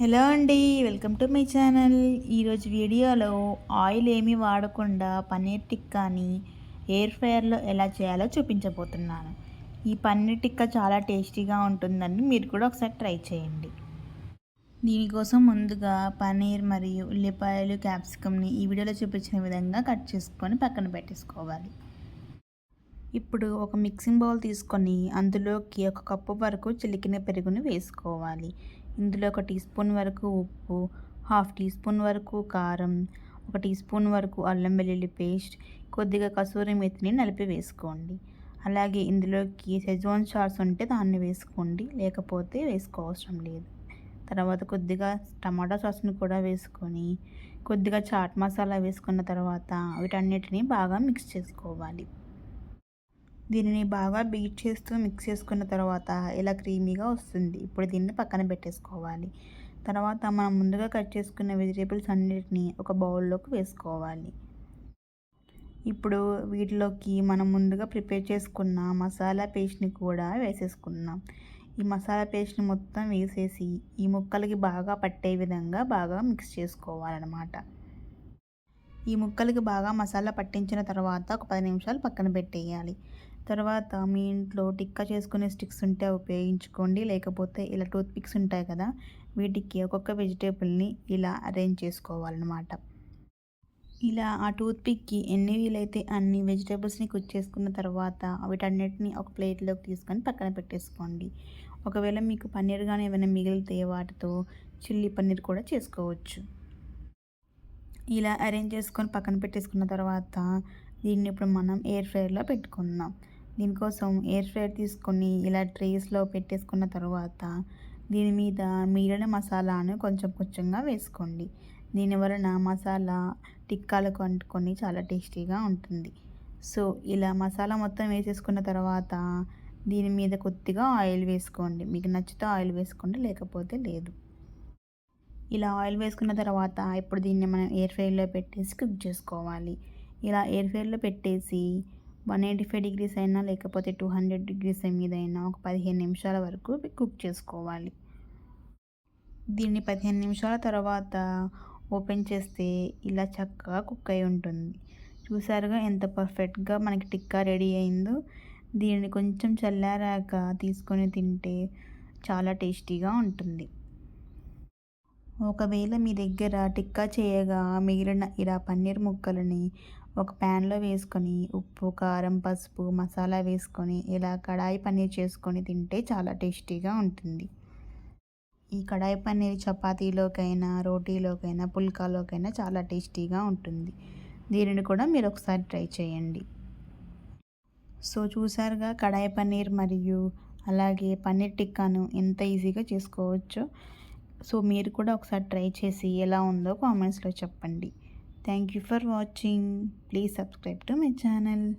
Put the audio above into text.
Hello అండి welcome to my channel. ఈరోజు వీడియోలో ఆయిల్ ఏమీ వాడకుండా పన్నీర్ టిక్కాని ఎయిర్ ఫ్రైయర్లో ఎలా చేయాలో చూపించబోతున్నాను. ఈ పన్నీర్ టిక్కా చాలా టేస్టీగా ఉంటుందని మీరు కూడా ఒకసారి ట్రై చేయండి. దీనికోసం ముందుగా పన్నీర్ మరియు ఉల్లిపాయలు క్యాప్సికమ్ని ఈ వీడియోలో చూపించిన విధంగా కట్ చేసుకొని పక్కన పెట్టేసుకోవాలి. ఇప్పుడు ఒక మిక్సింగ్ బౌల్ తీసుకొని అందులోకి ఒక కప్పు వరకు చిలికిన పెరుగుని వేసుకోవాలి. ఇందులో ఒక టీ స్పూన్ వరకు ఉప్పు హాఫ్ టీ స్పూన్ వరకు కారం ఒక టీ స్పూన్ వరకు అల్లం వెల్లుల్లి పేస్ట్ కొద్దిగా కసూరి మెత్తిని నలిపి వేసుకోండి. అలాగే ఇందులోకి సెజోన్ సాస్ ఉంటే దాన్ని వేసుకోండి లేకపోతే వేసుకోవసరం లేదు. తర్వాత కొద్దిగా టమాటా సాస్ని కూడా వేసుకొని కొద్దిగా చాట్ మసాలా వేసుకున్న తర్వాత వీటన్నిటిని బాగా మిక్స్ చేసుకోవాలి. దీనిని బాగా బీట్ చేస్తూ మిక్స్ చేసుకున్న తర్వాత ఇలా క్రీమీగా వస్తుంది. ఇప్పుడు దీన్ని పక్కన పెట్టేసుకోవాలి. తర్వాత మనం ముందుగా కట్ చేసుకున్న వెజిటేబుల్స్ అన్నిటిని ఒక బౌల్లోకి వేసుకోవాలి. ఇప్పుడు వీటిలోకి మనం ముందుగా ప్రిపేర్ చేసుకున్న మసాలా పేస్ట్ని కూడా వేసేసుకున్నాం ఈ మసాలా పేస్ట్ని మొత్తం వేసేసి ఈ ముక్కలకి బాగా పట్టే విధంగా బాగా మిక్స్ చేసుకోవాలన్నమాట. ఈ ముక్కలకి బాగా మసాలా పట్టించిన తర్వాత ఒక పది నిమిషాలు పక్కన పెట్టేయాలి. తర్వాత మీ ఇంట్లో టిక్కా చేసుకునే స్టిక్స్ ఉంటే ఉపయోగించుకోండి. లేకపోతే ఇలా టూత్ పిక్స్ ఉంటాయి కదా వీటికి ఒక్కొక్క వెజిటేబుల్ని ఇలా అరేంజ్ చేసుకోవాలన్నమాట. ఇలా ఆ టూత్ పిక్కి ఎన్ని వీలైతే అన్ని వెజిటేబుల్స్ని కుక్ చేసుకున్న తర్వాత వీటన్నిటిని ఒక ప్లేట్లోకి తీసుకొని పక్కన పెట్టేసుకోండి. ఒకవేళ మీకు పన్నీర్ కానీ ఏమైనా మిగిలితే వాటితో చిల్లీ పన్నీర్ కూడా చేసుకోవచ్చు. ఇలా అరేంజ్ చేసుకొని పక్కన పెట్టేసుకున్న తర్వాత దీన్ని ఇప్పుడు మనం ఎయిర్ ఫ్రైర్లో పెట్టుకుందాం. దీనికోసం ఎయిర్ ఫ్రైయర్ తీసుకొని ఇలా ట్రేస్లో పెట్టేసుకున్న తర్వాత దీని మీద మిగిలిన మసాలాను కొంచెం కొంచెంగా వేసుకోండి. దీని వలన మసాలా టిక్కాలకు అంటుకొని చాలా టేస్టీగా ఉంటుంది. సో ఇలా మసాలా మొత్తం వేసేసుకున్న తర్వాత దీని మీద కొద్దిగా ఆయిల్ వేసుకోండి. మీకు నచ్చితే ఆయిల్ వేసుకోండి లేకపోతే లేదు. ఇలా ఆయిల్ వేసుకున్న తర్వాత ఇప్పుడు దీన్ని మనం ఎయిర్ ఫ్రైలో పెట్టేసి కుక్ చేసుకోవాలి. ఇలా ఎయిర్ ఫ్రైలో పెట్టేసి వన్ ఎయిటీ ఫైవ్ డిగ్రీస్ అయినా లేకపోతే టూ హండ్రెడ్ డిగ్రీస్ మీద అయినా ఒక పదిహేను నిమిషాల వరకు కుక్ చేసుకోవాలి. దీన్ని పదిహేను నిమిషాల తర్వాత ఓపెన్ చేస్తే ఇలా చక్కగా కుక్ అయి ఉంటుంది. చూసారుగా ఎంత పర్ఫెక్ట్గా మనకి టిక్కా రెడీ అయిందో. దీనిని కొంచెం చల్లారాక తీసుకొని తింటే చాలా టేస్టీగా ఉంటుంది. ఒకవేళ మీ దగ్గర టిక్కా చేయగా మిగిలిన ఇలా పన్నీర్ ముక్కలని ఒక ప్యాన్లో వేసుకొని ఉప్పు కారం పసుపు మసాలా వేసుకొని ఇలా కడాయి పన్నీర్ చేసుకొని తింటే చాలా టేస్టీగా ఉంటుంది. ఈ కడాయి పన్నీర్ చపాతీలోకైనా రోటీలోకైనా పుల్కాలోకైనా చాలా టేస్టీగా ఉంటుంది. దీనిని కూడా మీరు ఒకసారి ట్రై చేయండి. సో చూసారుగా కడాయి పన్నీర్ మరియు అలాగే పన్నీర్ టిక్కాను ఎంత ఈజీగా చేసుకోవచ్చో. సో మీరు కూడా ఒకసారి ట్రై చేసి ఎలా ఉందో కామెంట్స్లో చెప్పండి. Thank you for watching. Please subscribe to my channel.